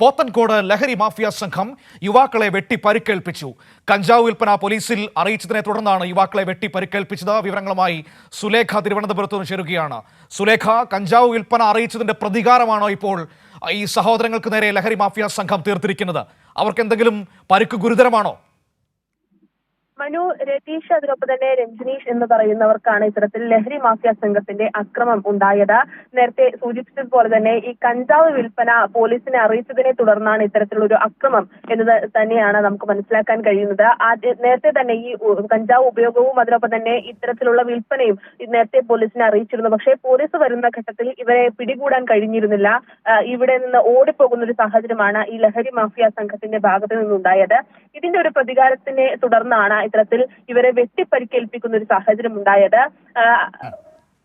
പോത്തൻകോട് ലഹരി മാഫിയ സംഘം യുവാക്കളെ വെട്ടി പരിക്കേൽപ്പിച്ചു കഞ്ചാവ് വിൽപ്പന പോലീസിൽ അറിയിച്ചതിനെ തുടർന്നാണ് യുവാക്കളെ വെട്ടി പരിക്കേൽപ്പിച്ചത് വിവരങ്ങളുമായി സുലേഖ തിരുവനന്തപുരത്ത് നിന്ന് ചേരുകയാണ്. സുലേഖ കഞ്ചാവ് വിൽപ്പന അറിയിച്ചതിന്റെ പ്രതികാരമാണോ ഇപ്പോൾ ഈ സഹോദരങ്ങൾക്ക് നേരെ ലഹരി മാഫിയ സംഘം തീർത്തിരിക്കുന്നത്? അവർക്ക് എന്തെങ്കിലും പരിക്ക് ഗുരുതരമാണോ? മനു രതീഷ് അതിനൊപ്പം തന്നെ രഞ്ജനീഷ് എന്ന് പറയുന്നവർക്കാണ് ഇത്തരത്തിൽ ലഹരി മാഫിയ സംഘത്തിന്റെ അക്രമം ഉണ്ടായത്. നേരത്തെ സൂചിപ്പിച്ചതുപോലെ തന്നെ ഈ കഞ്ചാവ് വിൽപ്പന പോലീസിനെ അറിയിച്ചതിനെ തുടർന്നാണ് ഇത്തരത്തിലുള്ള ഒരു അക്രമം എന്നത് തന്നെയാണ് നമുക്ക് മനസ്സിലാക്കാൻ കഴിയുന്നത്. നേരത്തെ തന്നെ ഈ കഞ്ചാവ് ഉപയോഗവും അതിനൊപ്പം തന്നെ ഇത്തരത്തിലുള്ള വിൽപ്പനയും നേരത്തെ പോലീസിനെ അറിയിച്ചിരുന്നു. പക്ഷേ പോലീസ് വരുന്ന ഘട്ടത്തിൽ ഇവരെ പിടികൂടാൻ കഴിഞ്ഞിരുന്നില്ല. ഇവിടെ നിന്ന് ഓടിപ്പോകുന്ന ഒരു സാഹചര്യമാണ് ഈ ലഹരി മാഫിയ സംഘത്തിന്റെ ഭാഗത്ത് നിന്നുണ്ടായത്. ഇതിന്റെ ഒരു പ്രതികാരത്തിനെ തുടർന്നാണ് ഇത്തരത്തിൽ ഇവരെ വെട്ടിപ്പരിക്കേൽപ്പിക്കുന്ന ഒരു സാഹചര്യം ഉണ്ടായത്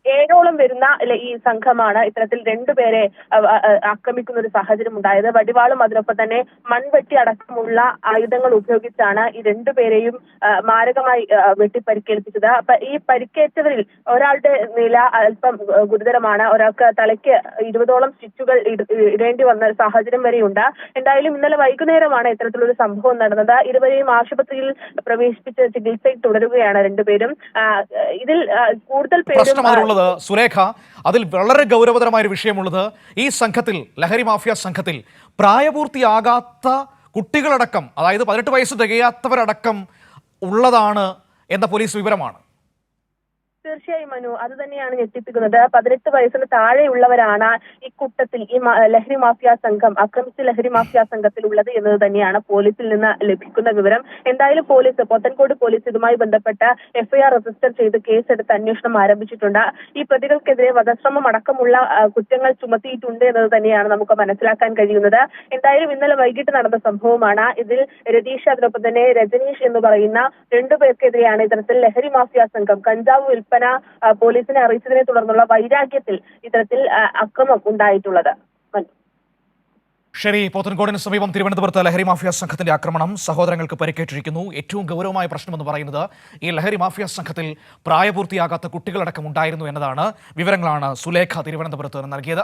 ഏഴോളം വരുന്ന ഈ സംഘമാണ് ഇത്തരത്തിൽ രണ്ടുപേരെ ആക്രമിക്കുന്ന ഒരു സാഹചര്യം ഉണ്ടായത്. വടിവാളും അതിനൊപ്പം തന്നെ മൺവെട്ടി അടക്കമുള്ള ആയുധങ്ങൾ ഉപയോഗിച്ചാണ് ഈ രണ്ടുപേരെയും മാരകമായി വെട്ടി പരിക്കേൽപ്പിച്ചത് അപ്പൊ ഈ പരിക്കേറ്റവരിൽ ഒരാളുടെ നില അല്പം ഗുരുതരമാണ്. ഒരാൾക്ക് തലയ്ക്ക് ഇരുപതോളം സ്റ്റിച്ചുകൾ ഇടേണ്ടി വന്ന സാഹചര്യം വരെയുണ്ട്. എന്തായാലും ഇന്നലെ വൈകുന്നേരമാണ് ഇത്തരത്തിലൊരു സംഭവം നടന്നത്. ഇരുവരെയും ആശുപത്രിയിൽ പ്രവേശിപ്പിച്ച് ചികിത്സയിൽ തുടരുകയാണ് രണ്ടുപേരും. ഇതിൽ കൂടുതൽ പേരും പ്രശ്നം സുരേഖ അതിൽ വളരെ ഗൗരവതരമായ ഒരു വിഷയമുള്ളത് ഈ സംഘത്തിൽ ലഹരി മാഫിയ സംഘത്തിൽ പ്രായപൂർത്തിയാകാത്ത കുട്ടികളടക്കം അതായത് പതിനെട്ട് വയസ്സ് തികയാത്തവരടക്കം ഉള്ളതാണ് എന്ന പോലീസ് വിവരമാണ്. തീർച്ചയായും മനു അത് തന്നെയാണ് ഞെട്ടിപ്പിക്കുന്നത്. പതിനെട്ട് വയസ്സിന് താഴെയുള്ളവരാണ് ഈ കൂട്ടത്തിൽ ഈ ലഹരി മാഫിയ സംഘം ആക്രമിച്ച ലഹരി മാഫിയ സംഘത്തിൽ ഉള്ളത് എന്നത് തന്നെയാണ് പോലീസിൽ നിന്ന് ലഭിക്കുന്ന വിവരം. എന്തായാലും പോലീസ് പോത്തൻകോട് പോലീസ് ഇതുമായി ബന്ധപ്പെട്ട എഫ്ഐആർ രജിസ്റ്റർ ചെയ്ത് കേസെടുത്ത് അന്വേഷണം ആരംഭിച്ചിട്ടുണ്ട്. ഈ പ്രതികൾക്കെതിരെ വധശ്രമം അടക്കമുള്ള കുറ്റങ്ങൾ ചുമത്തിയിട്ടുണ്ട് എന്നത് തന്നെയാണ് നമുക്ക് മനസ്സിലാക്കാൻ കഴിയുന്നത്. എന്തായാലും ഇന്നലെ വൈകിട്ട് നടന്ന സംഭവമാണ്. ഇതിൽ രതീഷ് അതിനൊപ്പം തന്നെ രജനീഷ് എന്ന് പറയുന്ന രണ്ടുപേർക്കെതിരെയാണ് ഇത്തരത്തിൽ ലഹരി മാഫിയ സംഘം കഞ്ചാവ് വിൽപ്പന ആ, പോലീസിനെ അറിയിച്ചതിനെ തുടർന്നുള്ള വൈരാഗ്യത്തിൽ ഇത്തരത്തിൽ അക്രമം ഉണ്ടായിട്ടുള്ളത്. ശരി പോത്തൻകോടിന് സമീപം തിരുവനന്തപുരത്ത് ലഹരി മാഫിയ സംഘത്തിന്റെ ആക്രമണം സഹോദരങ്ങൾക്ക് പരിക്കേറ്റിരിക്കുന്നു ഏറ്റവും ഗൗരവമായ പ്രശ്നമെന്ന് പറയുന്നത് ഈ ലഹരി മാഫിയ സംഘത്തിൽ പ്രായപൂർത്തിയാകാത്ത കുട്ടികളടക്കം ഉണ്ടായിരുന്നു എന്നതാണ് വിവരങ്ങളാണ് സുലേഖ തിരുവനന്തപുരത്ത് നൽകിയത്